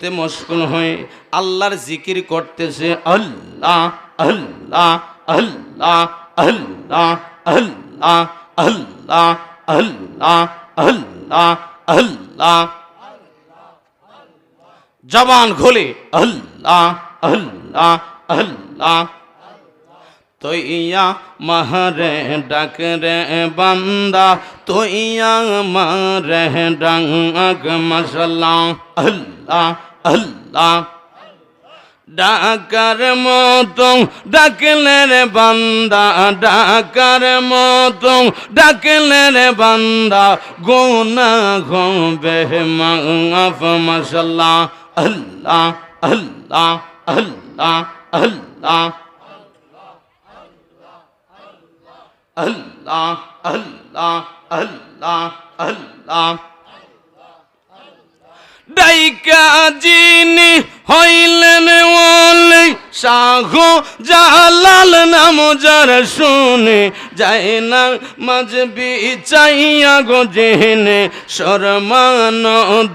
ইবাদতে মশগুল হয়ে। আল্লাহর জিকির করতেছে, আল্লাহ আল্লাহ আল্লাহ আল্লাহ আল্লাহ আল্লাহ আল্লাহ আল্লাহ আল্লাহ। জবান খোলে, আল্লাহ আল্লাহ আল্লাহ। তৈয়া মাহরে ডাক রে বান্দা, তৈয়া মারে ডাক মশলা আল্লাহ আল্লাহ। ডাকার মতো ডাকলে রে বান্দা, ডাকার মতো ডাকলে রে বান্দা গোনা গোবে মাফ মশলা আল্লাহ আল্লাহ আল্লাহ আল্লাহ। আল্লাহ আল্লাহ আল্লাহ আল্লাহ। ডাইকা যিনি হইলেন ওলে শাহ জালাল নাম যার শুনে যায় না মাঝ বিচাইয়া গো জেনে শর্মান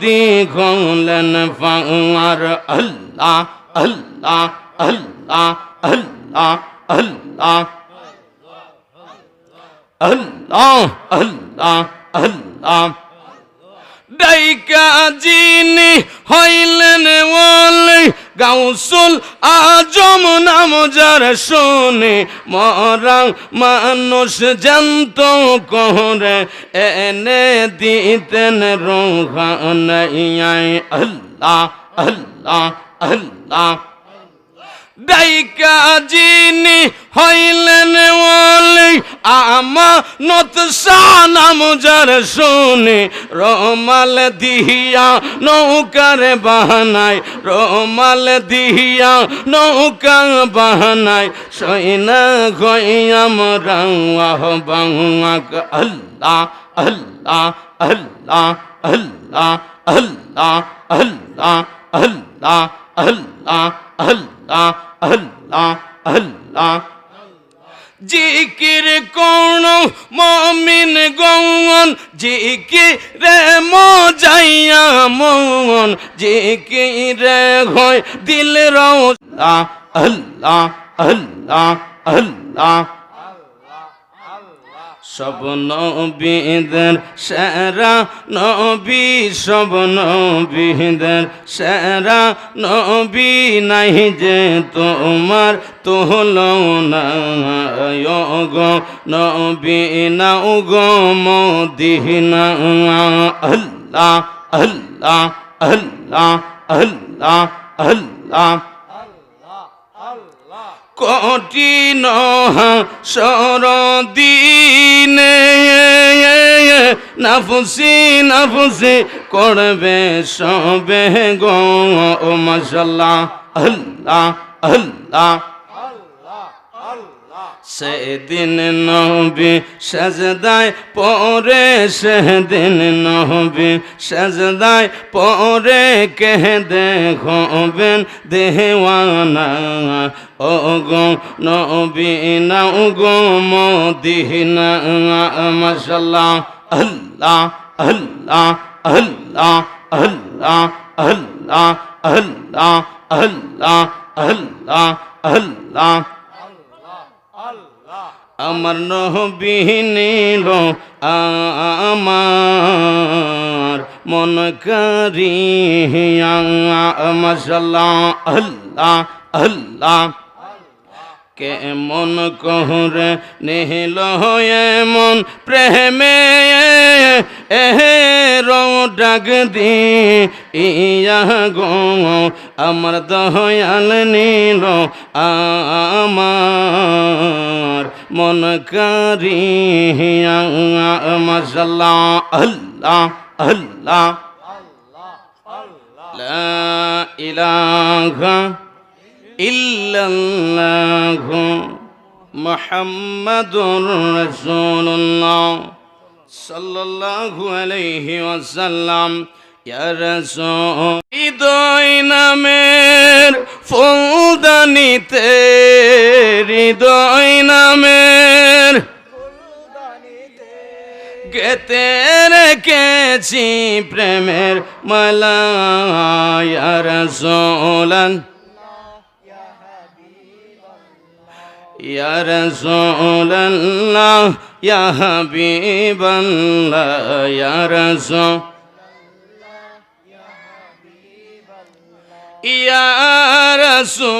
দি গলেন পাওয়ার আল্লাহ আল্লাহ আল্লাহ আল্লাহ আল্লাহ। আল্লাহ আল্লাহ আল্লাহ। ডাইকা যিনি হইলেন ওলে গাউসুল আজম নাম যার শোনে মরা মানুষ জানত করে এনে দিতেন রোহান আল্লাহ আল্লাহ আল্লাহ। ডাইকা যিনি হইলেন ওলি আমানত সানাম যার শুনে রমাল দিহিয়া নৌকার বাহানায় রমাল দিহিয়া নৌকা বাহানায় সৈনা গয়াম রাহ বাংক আল্লাহ আল্লাহ আল্লাহ আল্লাহ আল্লাহ আল্লাহ আল্লাহ আল্লাহ আল্লাহ আল্লাহ আল্লাহ জিকির কোন মমিন গৌন জিকির মজাইয়া মন জিকির হয় দিল রৌলা আল্লাহ আল্লাহ আল্লাহ। সব নবীদের সেরা নবী, সব নবীদের সেরা নবী নাই যে তোমার তোহল না গো নবী নাও গো মদিনা। আল্লাহ আল্লাহ আল্লাহ আল্লাহ আল্লাহ। কঠিন সরদিনে নাফসি নাফসি করবে সবে গো ও মশাল্লাহ আল্লাহ আল্লাহ। সেদিন নবী সাজদায় পরে সেদিন নবী সাজদায় পরে কে দেখবেন দেওয়ানা। ও গো নবী নাও গো মদিনা মাশাল্লাহ আল্লাহ আল্লাহ আল্লাহ আল্লাহ আল্লাহ আল্লাহ আল্লাহ আল্লাহ আল্লাহ। আমার নহবিহীন আমার মন করিয়া মশাল্লাহ আল্লাহ আল্লাহ। কেমন কহরে নিহিল এমন প্রেমে এহে রং ডাক দি, ইয়া গো আমার দয়াল নীল আমার মন করিয়া মশাল্লাহ আল্লাহ আল্লাহ। লা ইলাহা ইল্লাল্লাহ মুহাম্মাদুর রাসূলুল্লাহ সাল্লাল্লাহু আলাইহি ওয়াসাল্লাম। ইয়া রাসূল হৃদয় নামের ফুলদানিতে হৃদয় নামের গেতে গেছি প্রেমের মালা। ইয়া রাসূলান ইয়া রাসূলাল্লাহ ইয়া হাবিবাল্লাহ ইয়া রাসূল ইয়া রাসূলাল্লাহ